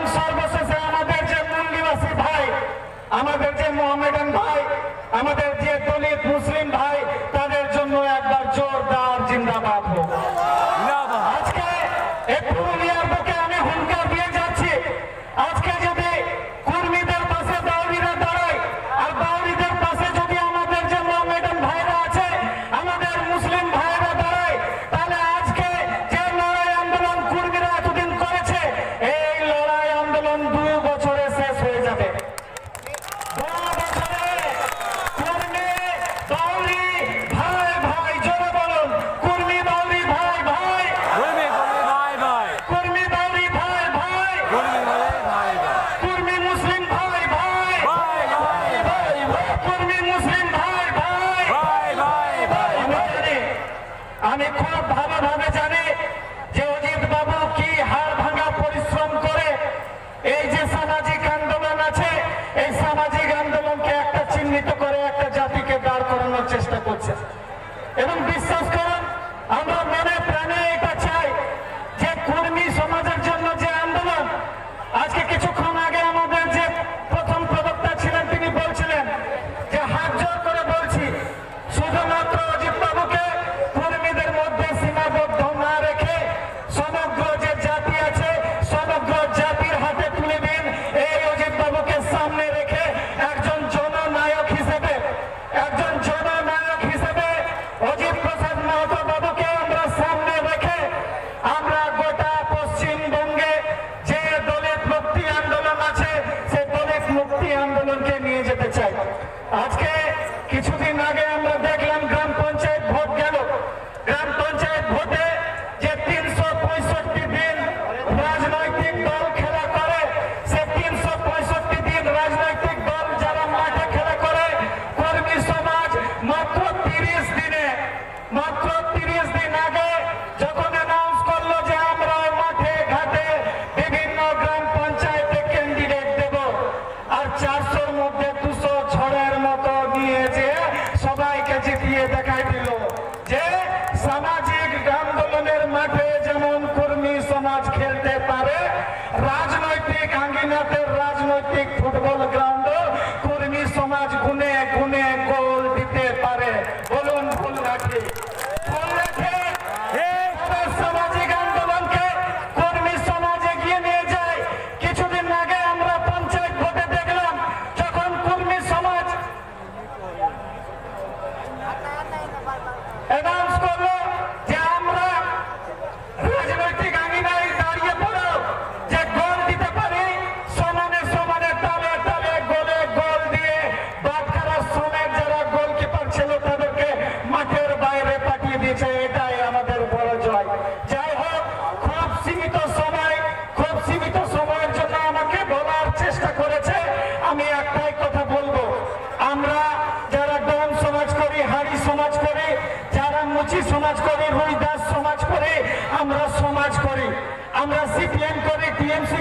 Hem sarmasa Johnny Paul. आंदोलन के लिए जो चाहिए आज के किसुदिन आगे हम देख लगे। দিয়ে দেখাই দিল যে সামাজিক আন্দোলনের মাঠে যেমন কর্মী সমাজ খেলতে পারে, রাজনৈতিক আঙ্গিনাতে রাজনৈতিক ফুটবল সমাজ করি রুইদাস সমাজ করে আমরা সমাজ করি। আমরা সিপিএম করে টিএমসি